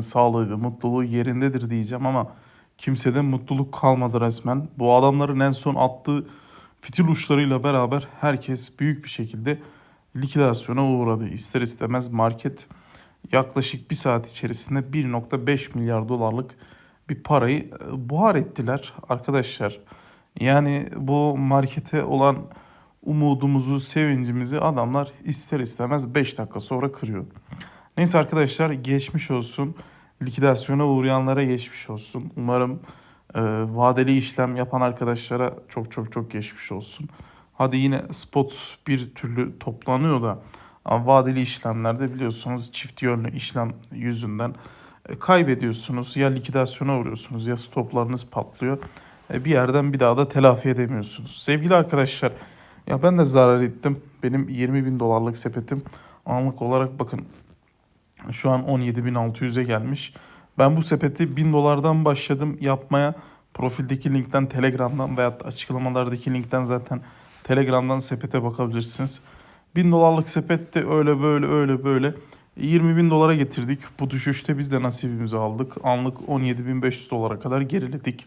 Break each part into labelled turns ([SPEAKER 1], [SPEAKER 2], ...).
[SPEAKER 1] sağlığı, mutluluğu yerindedir diyeceğim ama kimsede mutluluk kalmadı resmen. Bu adamların en son attığı fitil uçlarıyla beraber herkes büyük bir şekilde likidasyona uğradı. İster istemez market yaklaşık bir saat içerisinde 1.5 milyar dolarlık bir parayı e, buhar ettiler arkadaşlar. Yani bu markete olan umudumuzu, sevincimizi adamlar ister istemez 5 dakika sonra kırıyor. Neyse arkadaşlar geçmiş olsun. Likidasyona uğrayanlara geçmiş olsun. Umarım e, vadeli işlem yapan arkadaşlara çok çok çok geçmiş olsun. Hadi yine spot bir türlü toplanıyor da vadeli işlemlerde biliyorsunuz çift yönlü işlem yüzünden e, kaybediyorsunuz. Ya likidasyona uğruyorsunuz ya stoplarınız patlıyor. E, bir yerden bir daha da telafi edemiyorsunuz. Sevgili arkadaşlar ya ben de zarar ettim. Benim 20 bin dolarlık sepetim anlık olarak bakın şu an 17.600'e gelmiş. Ben bu sepeti 1000 dolardan başladım yapmaya. Profildeki linkten Telegram'dan veya açıklamalardaki linkten zaten Telegram'dan sepete bakabilirsiniz. 1000 dolarlık sepette öyle böyle öyle böyle 20 bin dolara getirdik. Bu düşüşte biz de nasibimizi aldık. Anlık 17.500 dolara kadar geriledik.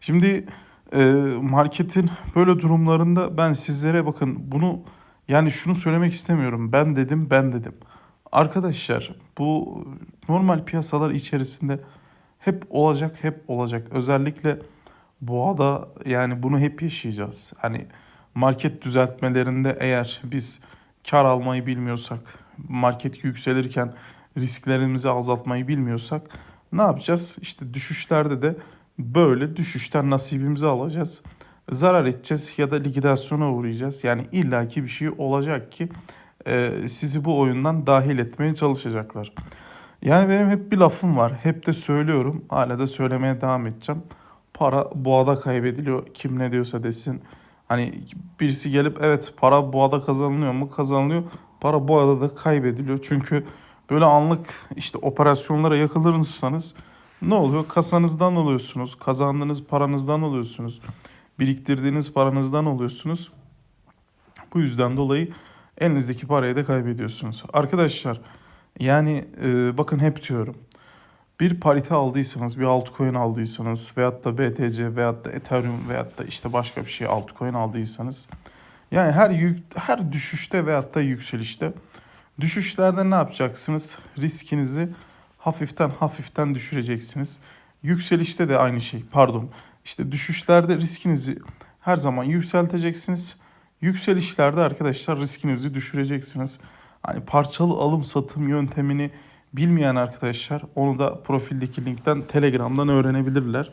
[SPEAKER 1] Şimdi e, marketin böyle durumlarında ben sizlere bakın bunu yani şunu söylemek istemiyorum. Ben dedim ben dedim. Arkadaşlar bu normal piyasalar içerisinde hep olacak hep olacak. Özellikle boğada yani bunu hep yaşayacağız. Hani market düzeltmelerinde eğer biz kar almayı bilmiyorsak, market yükselirken risklerimizi azaltmayı bilmiyorsak ne yapacağız? İşte düşüşlerde de böyle düşüşten nasibimizi alacağız. Zarar edeceğiz ya da likidasyona uğrayacağız. Yani illaki bir şey olacak ki e, sizi bu oyundan dahil etmeye çalışacaklar. Yani benim hep bir lafım var. Hep de söylüyorum. Hala da söylemeye devam edeceğim. Para boğada kaybediliyor. Kim ne diyorsa desin. Hani birisi gelip evet para boğada kazanılıyor mu? Kazanılıyor. Para boğada da kaybediliyor. Çünkü böyle anlık işte operasyonlara yakalanırsanız ne oluyor? Kasanızdan oluyorsunuz. Kazandığınız paranızdan oluyorsunuz. Biriktirdiğiniz paranızdan oluyorsunuz. Bu yüzden dolayı elinizdeki parayı da kaybediyorsunuz. Arkadaşlar yani e, bakın hep diyorum. Bir parite aldıysanız, bir altcoin aldıysanız veyahut da BTC veyahut da Ethereum veyahut da işte başka bir şey altcoin aldıysanız yani her yük, her düşüşte veyahut da yükselişte düşüşlerde ne yapacaksınız? Riskinizi hafiften hafiften düşüreceksiniz. Yükselişte de aynı şey. Pardon. İşte düşüşlerde riskinizi her zaman yükselteceksiniz. Yükselişlerde arkadaşlar riskinizi düşüreceksiniz. Hani parçalı alım satım yöntemini bilmeyen arkadaşlar onu da profildeki linkten Telegram'dan öğrenebilirler.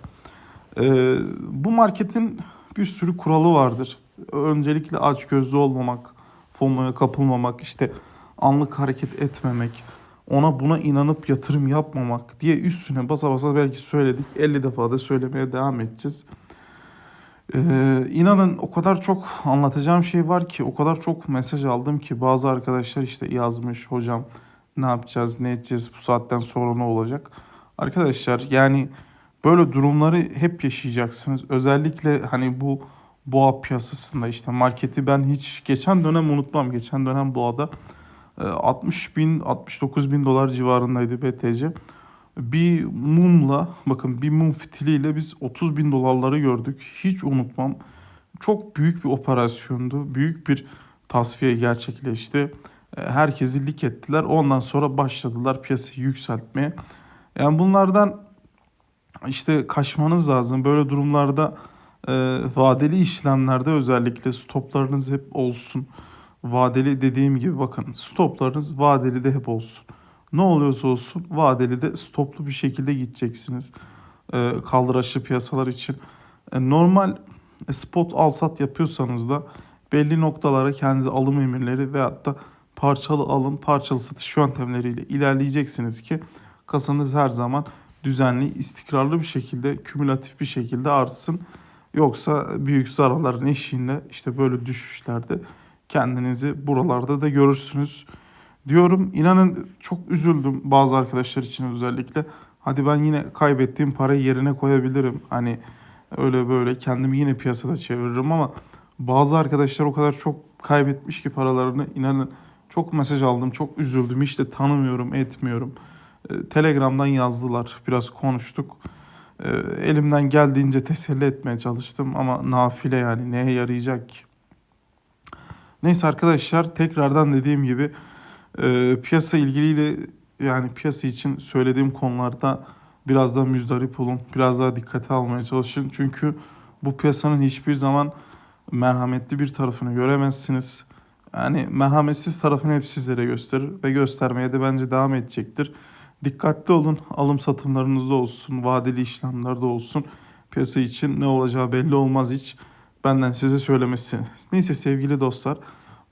[SPEAKER 1] Ee, bu marketin bir sürü kuralı vardır. Öncelikle aç gözlü olmamak, FOMO'ya kapılmamak, işte anlık hareket etmemek, ona buna inanıp yatırım yapmamak diye üstüne basa basa belki söyledik. 50 defa da söylemeye devam edeceğiz. Ee, inanın o kadar çok anlatacağım şey var ki, o kadar çok mesaj aldım ki bazı arkadaşlar işte yazmış hocam ne yapacağız, ne edeceğiz, bu saatten sonra ne olacak? Arkadaşlar yani böyle durumları hep yaşayacaksınız. Özellikle hani bu boğa piyasasında işte marketi ben hiç geçen dönem unutmam. Geçen dönem boğada e, 60 bin, 69 bin dolar civarındaydı BTC. Bir mumla bakın bir mum fitiliyle biz 30 bin dolarları gördük. Hiç unutmam. Çok büyük bir operasyondu. Büyük bir tasfiye gerçekleşti. E, Herkesi lik ettiler. Ondan sonra başladılar piyasayı yükseltmeye. Yani bunlardan işte kaçmanız lazım. Böyle durumlarda e, vadeli işlemlerde özellikle stoplarınız hep olsun. Vadeli dediğim gibi bakın stoplarınız vadeli de hep olsun. Ne oluyorsa olsun vadeli de stoplu bir şekilde gideceksiniz. E, kaldıraçlı piyasalar için. E, normal spot al sat yapıyorsanız da belli noktalara kendinize alım emirleri veyahut da parçalı alım, parçalı satış yöntemleriyle ilerleyeceksiniz ki kasanız her zaman düzenli, istikrarlı bir şekilde, kümülatif bir şekilde artsın. Yoksa büyük zararların eşiğinde işte böyle düşüşlerde kendinizi buralarda da görürsünüz. Diyorum inanın çok üzüldüm bazı arkadaşlar için özellikle. Hadi ben yine kaybettiğim parayı yerine koyabilirim. Hani öyle böyle kendimi yine piyasada çeviririm ama bazı arkadaşlar o kadar çok kaybetmiş ki paralarını inanın çok mesaj aldım, çok üzüldüm. De tanımıyorum, etmiyorum. E, Telegram'dan yazdılar. Biraz konuştuk. E, Elimden geldiğince teselli etmeye çalıştım ama nafile yani neye yarayacak ki? Neyse arkadaşlar tekrardan dediğim gibi e, piyasa ilgiliyle yani piyasa için söylediğim konularda biraz daha müzdarip olun. Biraz daha dikkate almaya çalışın. Çünkü bu piyasanın hiçbir zaman merhametli bir tarafını göremezsiniz. Yani merhametsiz tarafını hep sizlere gösterir ve göstermeye de bence devam edecektir. Dikkatli olun. Alım satımlarınızda olsun, vadeli işlemlerde olsun. Piyasa için ne olacağı belli olmaz hiç. Benden size söylemesi. Neyse sevgili dostlar.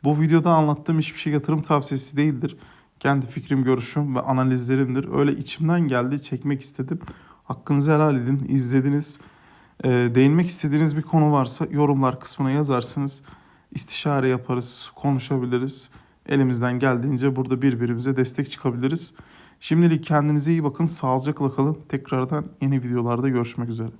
[SPEAKER 1] Bu videoda anlattığım hiçbir şey yatırım tavsiyesi değildir. Kendi fikrim, görüşüm ve analizlerimdir. Öyle içimden geldi, çekmek istedim. Hakkınızı helal edin. İzlediniz. Ee, değinmek istediğiniz bir konu varsa yorumlar kısmına yazarsınız. İstişare yaparız, konuşabiliriz. Elimizden geldiğince burada birbirimize destek çıkabiliriz. Şimdilik kendinize iyi bakın, sağlıcakla kalın. Tekrardan yeni videolarda görüşmek üzere.